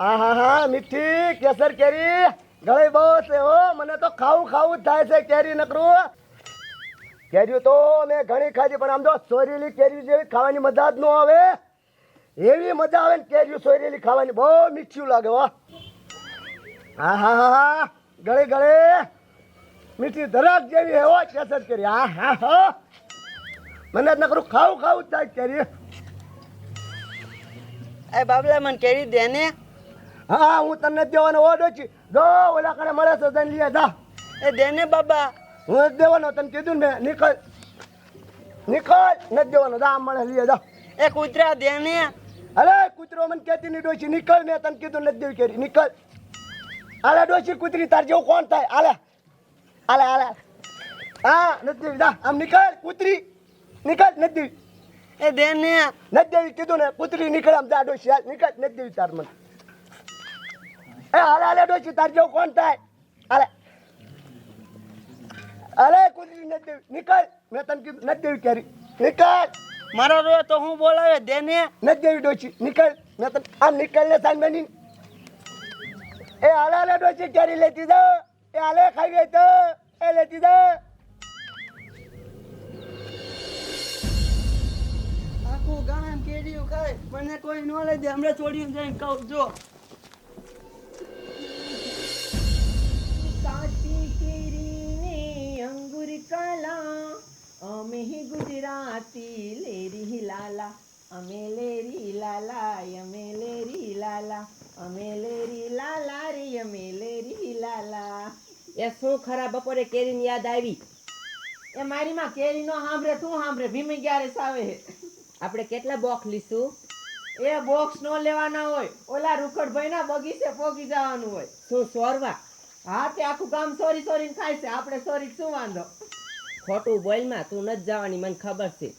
આ હા હા, મીઠી, કેસર કેરી. ગળે બહુ છે હો, મને તો ખાવું ખાવું જ થાય છે કેરી નકરું. કેરી તો મેં ઘણી ખાધી, પણ આમ તો સોરેલી કેરી જેવી ખાવાની મજા જ ન આવે. એવી મજા આવે ને કેરી સોરેલી ખાવાની. બહુ મીઠું લાગે, હો. હા હા હા હા, ગળે ગળે. મીઠી ધરાક જેવી હે, હો, કેસર કેરી. હા હા હા. મને નકરું ખાવું ખાવું જ થાય કેરી. એ બાબલા મને કેરી દે ને. હા હું તને દેવાનો ઓર્ડર છે. જો ઓલા કણે મળે તો તને લઈ જા. એ દે ને બાબા. હું દેવાનો તને કીધું ને મેં. નીકળ નીકળ નથી દેવાનો. જા મળે લઈ જા. એ કૂતરા દે ને. અરે કૂતરો મને કહેતી નહીં ડોશી. નીકળ મેં તને કીધું નથી દેવી કેરી. નીકળ આલે ડોશી કૂતરી તાર જેવું કોણ થાય? આલે. આલે આલે. હા નથી દેવી. જા આમ નીકળ કૂતરી. નીકળ નથી દેવી. એ દે ને. નથી દેવી કીધું ને. કૂતરી નીકળ આમ જા ડોશી. હાલ નીકળ નથી દેવી તાર મને. એ હાલે હાલે ડોશી તાર જેવું કોણ થાય? હાલે. અરે કુદરી નથી દેવી. નીકળ. મેં તને કીધું નથી દેવી કેરી નીકળ. મારો રો તો હું બોલાવે દે ને. નથી દેવી ડોશી. નીકળ. મેં તને આમ નીકળ ને સાંજ બની એ હાલે હાલે ડોશી કેરી લેતી જાઓ? એ હાલે ખાઈ ગઈ તો. એ લેતી આખું ગામ કેરીઓ ખાય મને કોઈ ન લઈ દે. હમણાં છોડીને જઈને કહું જો અમે લેરી લાલા અમે લેરી લાલા. અમે લેરી લાલા રે અમે લેરી લાલા. એ શું ખરા બપોરે કેરીની યાદ આવી? એ મારી માં કેરી નો સાંભળે તું સાંભળે ભીમી ક્યારે સાવે? આપણે કેટલા બોક્સ લીશું? એ બોક્સ નો લેવાના હોય ઓલા રૂખડભાઈ ના બગીચે પોગી જવાનું હોય. શું સોરવા? હા તે આખું ગામ સોરી સોરીને ખાય છે. આપણે સોરી શું વાંધો? ખોટું બોલમાં તું નથી જવાની મને ખબર છે.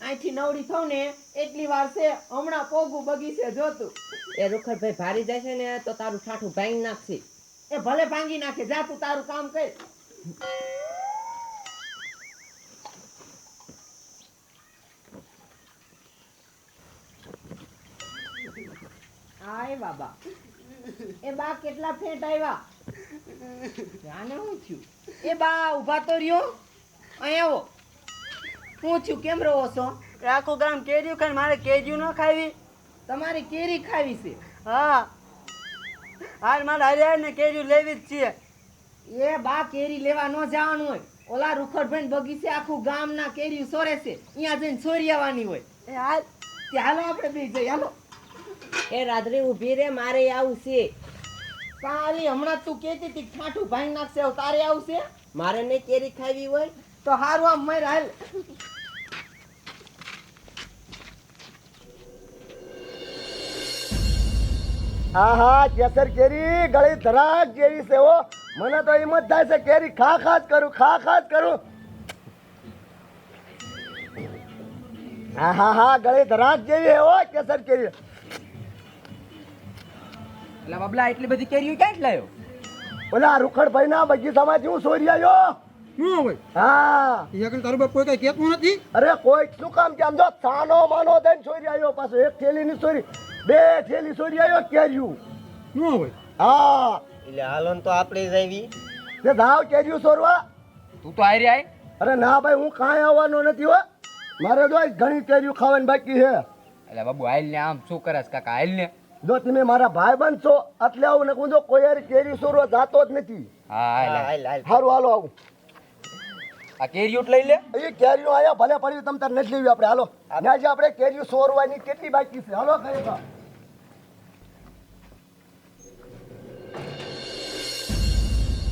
અહીંથી નવડી થઉં ને એટલી વાર છે હમણાં પોગું બગીચે જોતું. એ રૂખડભાઈ ભારી જશે ને તો તારું ઠાઠું ભાંગી નાખશે. એ ભલે ભાંગી નાખે જા તું તારું કામ કર. આય બાબા. એ બા કેટલા ફેટ આવ્યા જાને હું થયું. એ બા ઊભા તો રહ્યો. અહીંયા આવો. હું થયું કેમ રહો છો? આખું ગામ કેરીઓ ખાય મારે કેરીઓ ન ખાવી. તમારે કેરી ખાવી છે? હા. હાલ મારે હરિયાળ ને કેરીઓ લેવી જ છે. એ બા કેરી લેવા ન જવાનું હોય. ઓલા રૂખડભાઈ બગીચે આખું ગામના કેરીયું સોરે છે. અહીંયા જઈને સોરી આવવાની હોય. એ હાલ. ચાલો હાલો આપણે બી જઈએ હાલો. એ રાત્રે ઊભી રે મારે આવું છે. કાલી હમણાં તું કહેતી હતી કે ઠાઠું ભાંગી નાખશે તારે આવશે મારે નહીં કેરી ખાવી હોય? તો હારું આમ મય હાલ. હા હા કેસર કેરી ગળી ધરાક જેવી છે હો. મને તો એમ જ થાય છે કેરી ખા ખા જ કરું ખા ખા જ કરું. હા હા હા ગળી ધરાક જેવી હે હો કેસર કેરી. એટલે બબલા એટલી બધી કેરી ક્યાંથી લાયો? ઓલા રૂખડભાઈ ના બગીચામાંથી હું સોરી આવ્યો શું હોય? હા. યાર તારું બાપ કોઈ કઈ કહેતું નથી? અરે કોઈ શું કામ કે જો સાનો માનો થઈને ચોરી આવ્યો પાછો. એક થેલીની ચોરી બે થેલી ચોરી આવ્યો કેર્યું. શું હોય? હા. એટલે હાલો તો આપણે જ તે ધાવ કેર્યું ચોરવા તું તો આયરી આય. અરે ના ભાઈ હું કાંઈ આવવાનો નથી હો. મારે તો ઘણી કેરીઓ ખાવાની બાકી છે. એટલે બાબુ હાલ ને આમ શું કરસ કાકા હાલ ને. જો તમે મારા ભાઈ બનશો એટલે આવું ને હું જો કોઈ કેરી સોરવા જાતો જ નથી. હા હાલ હાલ. હાલ હાલો આવું. આ કેરીઓટ લઈ લે. એ કેરીઓ આયા ભલે પડી તમ તાર નથી લેવી આપણે. હાલો. આજે આપણે કેરીઓ સોરવાની કેટલી બાકી છે. હાલો ખરેખર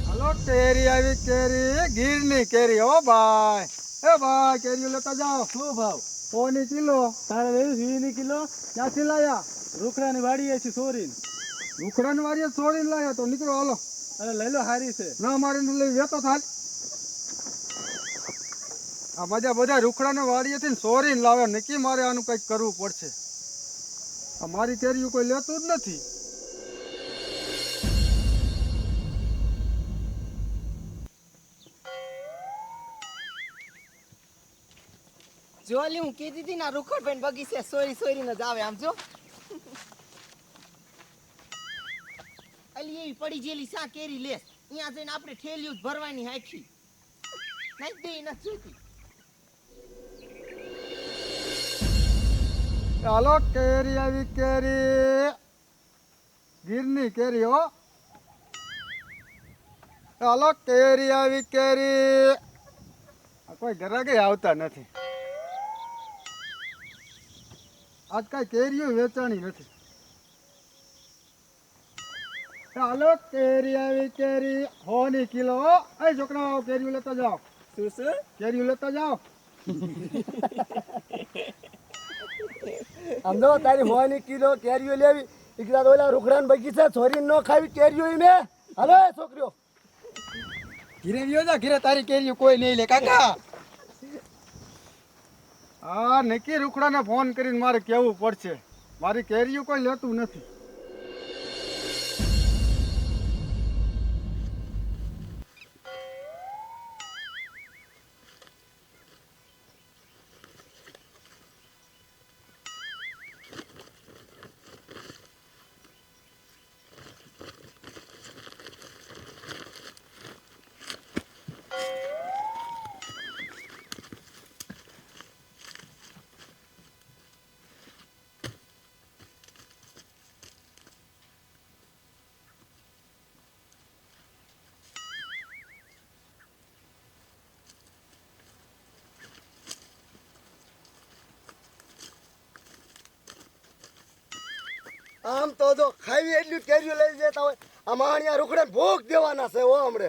હાલો કેરી આવી કેરી. ગીરની કેરી. હો ભાઈ. એ ભાઈ કેરીઓ લેતા જાઓ. શું ભાવ? પોની કિલો. તારે લેવી વીની કિલો. ક્યાંથી લાયા. રૂખડાની વાડીએ છે સોરીન. રૂખડાની વાડીએ સોરીન લાયા તો નીકળો હાલો. અરે લઈ લો હારી છે. ના મારે લઈ વેતો થાલ. આ બધા બધા રૂખડાને વાડીએથી ને સોરીને લાવે નક્કી મારે આનું કંઈક કરવું પડશે. આ મારી કેરીઓ કોઈ લેતું જ નથી. જો લી હું કીધી હતી ને રૂખડભાઈ બગીચે સોરી સોરી ને જ આવે, આમ જો. અલી, એવી પડી જેલી સા કેરી લે. અહીંયા જઈને આપણે ઠેલિયું જ ભરવાની હાખી. નાખ દે નથી જોતી ચાલો કેરી આવી કેરી. ગીરની કેરી હો. ચાલો કેરી આવી કેરી. કોઈ ઘરાકે આવતા નથી. આજ કાંઈ કેરીઓ વેચાણી નથી. ચાલો કેરી આવી કેરી. હોની કિલો એ છોકરાઓ કેરીઓ લેતા જાઓ. શું શું? કેરીઓ લેતા જાઓ. આમ તારી તારી હોવાની કિલો કેરીઓ લેવી. એકલા તો ઓલા રૂખડાના બગીચા છોરી ન ખાવી કેરીઓ ઈ મેં. હાલો છોકરીઓ. ઘીરે વિયો જા, ઘીરે તારી કેરીઓ કોઈ નહીં લે. કાકા! હા નક્કી રૂખડાને ફોન કરીને મારે કેવું પડશે? મારી કેરીઓ કોઈ લેતું નથી. આમ તો જો ખાવી એટલું કેરીઓ લઈ જતા હોય આ માણિયા રૂખડાને ભોગ દેવાના છે હો હમણે.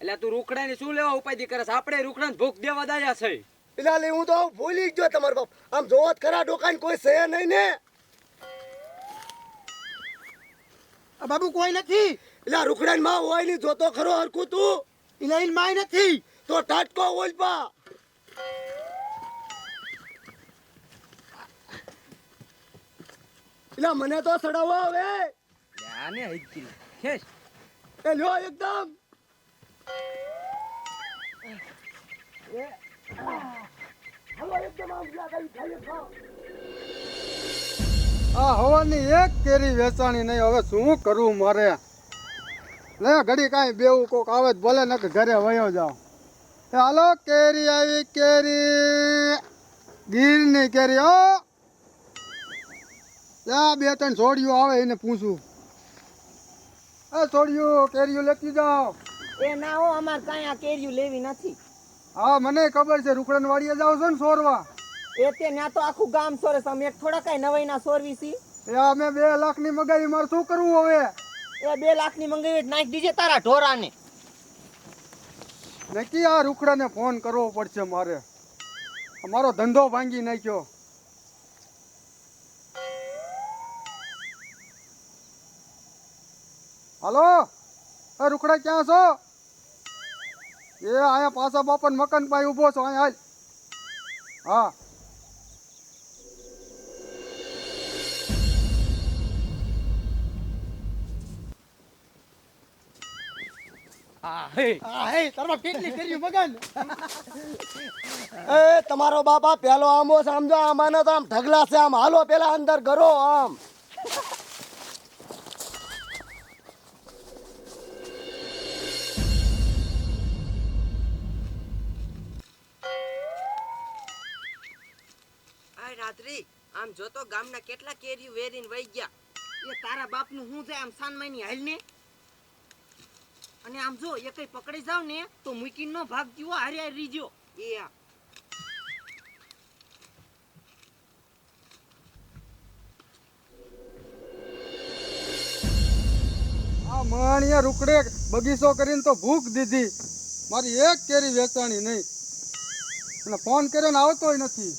એટલે તું રૂખડાની શું લેવા ઉપાધિ કરે છે? આપણે રૂખડાને ભૂખ દેવા દાયા છે. પેલા લે હું તો ભૂલી જ ગયો તમારો બાપ. આમ જોવો ખરા ડોકાન કોઈ છે નહીં ને? બાબુ કોઈ નથી. એટલે રૂખડાની માં હોય નહીં જોતો ખરો હરખું તું? એટલે માય નથી. તો ટાટકો ઓલપા એટલે મને તો સડાવો હવે. આને હઈકી ખેસ એ લ્યો એકદમ. એ, આ, એકદમ આમ જ્યાં કઈ ખાઈએ ખાઓ. આ હવાની એક કેરી વેચાણી નહીં હવે શું કરવું મારે? લે ઘડી કાંઈ બેવું કોક આવે તો ભલે નક ઘરે વયો જાઓ એ હાલો કેરી આવી કેરી. ગીરની કેરી હો. જા બે ત્રણ છોડીઓ આવે એને પૂછું. એ છોડીઓ કેરીઓ લેતી જાઓ. એ ના હો અમારે કાંઈ આ કેરીયું લેવી નથી. હા મને ખબર છે રૂખડન વાડીએ જાવ છો ને સોરવા. એ તે ત્યાં તો આખું ગામ સોરે અમે એક થોડા કાંઈ નવાઈ ના સોરવી છી. એ અમે બે લાખની મગાવી મારે શું કરવું હવે? એ બે લાખની મંગાવી નાખ દીજે તારા ઢોરાને. નક્કી આ રૂખડાને ફોન કરવો પડશે મારે. મારો ધંધો ભાંગી નાખ્યો. હાલો? એ રૂકડા ક્યાં છો? એ અહીંયા પાછા બાપન મકાન પાસે ઊભો છો અહીંયા હાલ. હા. હા હે. હા હે તારા કેટલી કર્યું મગન? એ તમારો બાપા પેલો આમો સમજો આમાંનો તો આમ ઢગલા છે આમ હાલો પેલા અંદર કરો આમ. કેટલા કેરીયું વેરીને વહી ગયા? એ તારા બાપનું હું છે આમ સાનમાની હાલને? અને આમ જો એ કઈ પકડી જાવ ને તો મૂકીને નો ભાગ જીવો હારે હારે રીજો એ આ માણિયા રૂકડે બગીચો કરીને તો ભૂખ દીધી. મારી એક કેરી વેચાણી નહીં. અને ફોન કર્યો ને આવતોય નથી.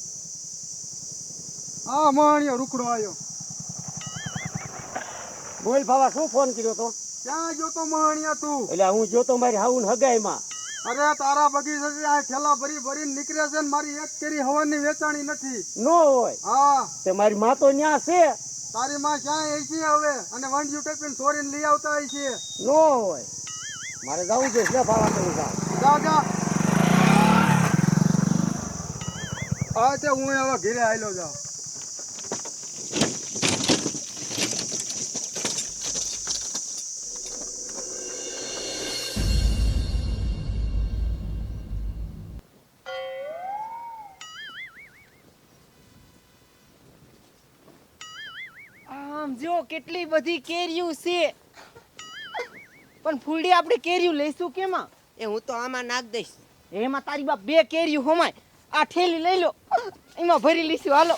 આ માણિયો રૂકડો આવ્યો બોલ ભાવા શું ફોન કર્યો તો? ક્યાં ગયો તો માણિયા તું? એટલે હું જોતો મારી હાઉન હગાઈમાં અરે તારા બગીચા આ ઠેલા ભરી ભરીને નીકળે છે ને મારી એક કેરી હવાની વેચાણી નથી. નો હોય. હા. તે મારી માં તો ન્યા છે. તારી માં ક્યાં આવી છે હવે? અને વાંડિયું ટેકવીને છોરીને લઈ આવતા હોય છે. નો હોય. મારે જવું છે લે ભાવા કરી જા જા. હા તે હું હવે ઘેરે આવેલો જાઉં. જો કેટલી બધી કેરીયું છે. પણ ફૂલડી આપણે કેરીયું લઈશું કેમાં? એ હું તો આમાં નાખ દઈશ. એમાં તારી બાપ બે કેરીયું હોમાય. આ ઠેલી લઈ લો. એમાં ભરી લઈશું. હાલો.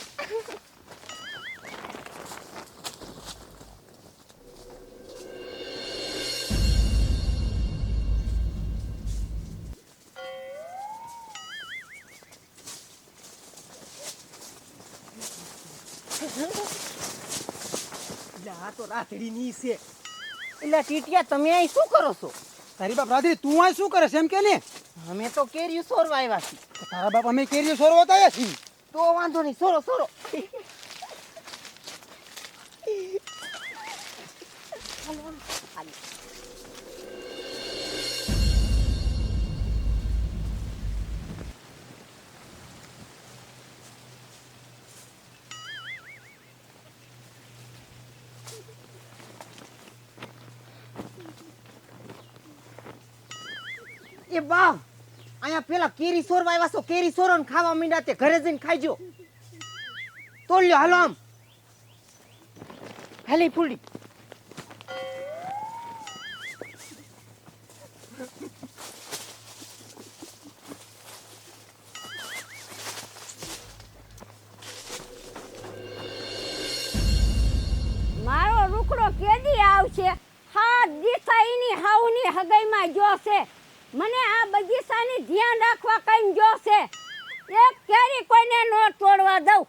આ તો રાતડીની છે. એટલે ટીટિયા તમે અહીં શું કરો છો? તારી બાપ રાધી તું આ શું કરે છે એમ કે ને? અમે તો કેરીયું સોરવા આવ્યા છીએ. તારા બાપ અમે કેરીઓ સોરવા આવ્યા છીએ. તો વાંધો નહીં સોરો સોરો. એ બાપ, અહીંયા પેલા કેરી સોરવા આવ્યા છો, કેરી સોરો ને ખાવા માંડ્યા તે ઘરે જઈને ખાઈજો. તોડ હાલો આમ. હાલી ફૂલડી. મારો રૂકડો કેદી આવશે? હાથ દિશાઈની હાઉની હગાઈમાં જોશે મને આ બગીચાની ધ્યાન રાખવા કઈ જોશે એક કેરી કોઈને ન તોડવા દઉં.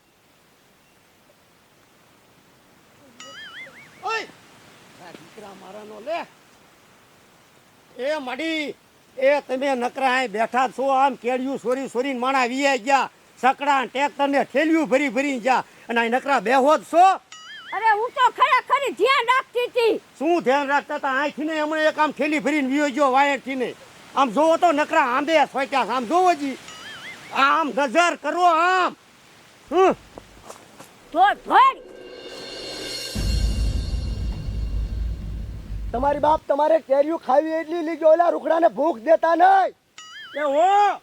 દીકરા મારાનો લે. એ મડી એ તમે નકરા બેઠા છો આમ કેળિયું સોરી સોરીને માણા વીએ ગયા સકડા ટ્રેક્ટર ને ઠેલિયું ભરી ભરી ગયા અને નકરા બેહો જ છો? અરે હું તો ખરેખર ધ્યાન રાખતી હતી. શું ધ્યાન રાખતા હતા? અહીંથી ને હમણાં એક આમ થેલી ભરીને વીયો ગયો વાયરથી ને આમ જોવો તો નકરા આંબે સોચ્યા આમ જોવો જી. આમ નજર કરો આમ. હમ. તમારી બાપ તમારે કેરીયું ખાવી એટલી લીજો ઓલા રૂખડાને ભૂખ દેતા નહીં. એ હો.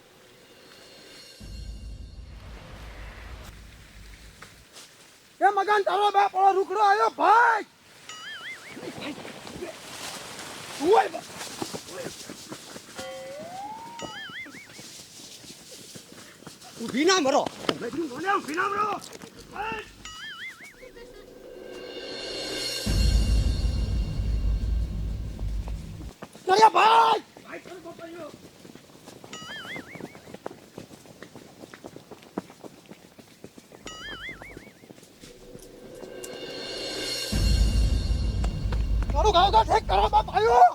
એ મગન તારો બાપ ઓલો રૂખડો આવ્યો ભાઈ. ઓય ઊભી ના મરો. ઊભી ના મરો અરે ભાઈ તારું ગાવ તો ઠેક તારો બાપ આવ્યો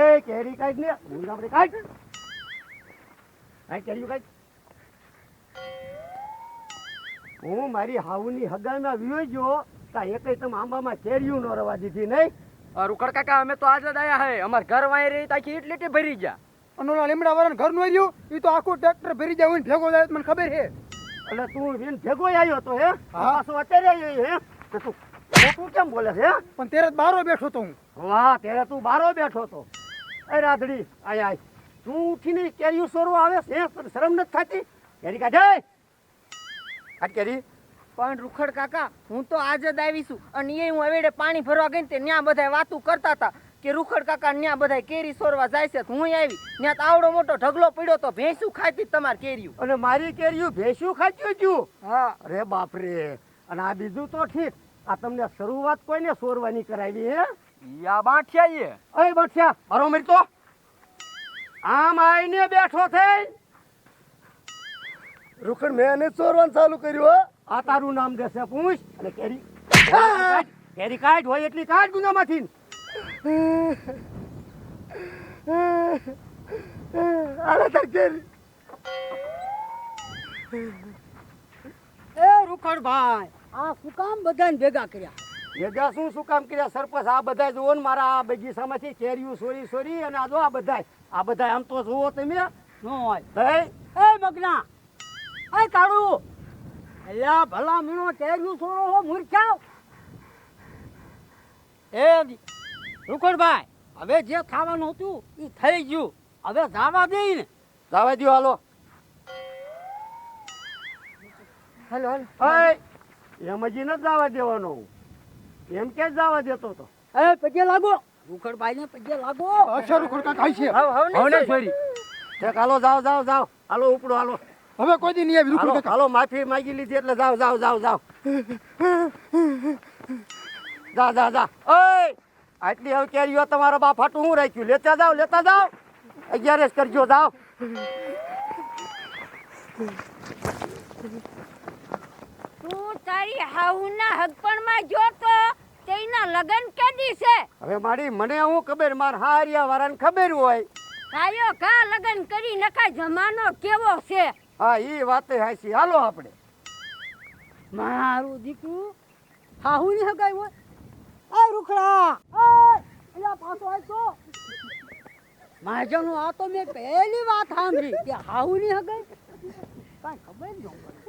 એ કેરી કાઢ ને ભૂલ આપણે કાઢ કાઢ હું મારી હાઉની હગાઈમાં વિયો ગયો, તા એક તમે આંબામાં કેરીયું ન રવા દીધી નહીં. રૂખડ કાકા અમે તો આજે જ આયા હે અમાર ઘર વાય રહી તાકી એટલી એટલી ભરી ગયા અને ઓલા લીમડા વરણ ઘરનું રહ્યું એ તો આખું ટ્રેક્ટર ભરી જાય હોય ભેગો જાય મને ખબર હે. એટલે તું વિન ભેગો આવ્યો તો હે? હા. પાછો અત્યારે આવ્યો હે? તો તું તું કેમ બોલે છે હે? પણ તેરે જ બારો બેઠો તો હું. વાહ ત્યારે તું બારો બેઠો તો. એ રાધડી આય આય. તું ઉઠીને કેરીયું સોરવા આવે છે શરમ નથી થતી? કેરી કાઢે? કાઢ કેરી? પણ રૂખડ કાકા હું તો આજે જ આવી છું અને એ હું હવેડે પાણી ભરવા ગઈ તે ત્યાં બધા વાતું કરતા હતા કે રૂખડ કાકા ત્યાં બધા કેરી સોરવા જાય છે તો હું આવી. ત્યાં તો આવડો મોટો ઢગલો પડ્યો તો ભેંસું ખાતી તમારે કેરીયું અને મારી કેરીયું ભેંસ્યું ખાચ્યું છું? હા. રે બાપ રે અને આ બીજું તો ઠીક. આ તમને શરૂઆત કોઈને સોરવાની કરાવી હે? યા બાઠિયા એ અય બાઠિયા મારો મરી તો. આમ આઈને બેઠો થઈ. રૂખડ મેં એને ચોરવાનું ચાલુ કર્યું હો. આ તારું નામ દેશે પૂછ. અને કેરી. કેરી કાઢ. હોય એટલી કાઢ ગુનામાંથી. આલે તાર કેરી. એ રૂખડભાઈ આ શું કામ બધાને ભેગા કર્યા? ભેગા શું શું કામ કર્યા? સરપંચ આ બધા જુઓ ને મારા આ બગીચામાંથી કેરીઓ સોરી સોરી અને આ જો આ બધા આ બધા આમ તો જુઓ તમે. ન હોય. એ મગના. એ કાળુ. અલ્યા ભલા મીણો કેરીઓ સોરો હો મૂર્ખાવ એ રૂખડભાઈ હવે જે ખાવાનું હતું એ થઈ ગયું. હવે જાવા દે ને. જવા દો હાલો. હાલો હાલો. એમ હજી નથી જવા દેવાનો. એમ કે જવા દેતો તો. એ પગે લાગો. રૂખડભાઈ ને પગે લાગો. અચ્છા રૂખડ કાંઈક છે. હવે ને છોડી ઠેક હાલો જાઓ જાઓ જાઓ. હાલો ઉપડો હાલો. હવે કોઈ દી નહીં આવી હાલો રૂખડ હાલો માફી માંગી લીધી એટલે જાઓ જાઓ જાઓ જાઓ. જા જા જા. ઓય! આટલી હવે કેરીઓ તમારો બાપ હાટું હું રાખ્યું? લેતા જાઓ લેતા જાઓ. અગિયાર કરજો જાઓ. તું તારી હાઉના હગપણમાં જો તો તેના લગન કેદી છે હવે મારી મને હું ખબર માર હારિયા વાળાને ખબર હોય. કાયો કા લગન કરી નખા જમાનો કેવો છે? હા એ વાતે હાસી હાલો આપણે. મારું દીકરું હાહુની હગાઈ હોય? આ રૂખડા! એલા પાછો આવતો માજનો આ તો મેં પહેલી વાત સાંભળી કે હાહુ ની હગાઈ કાંઈ ખબર જ ન પડે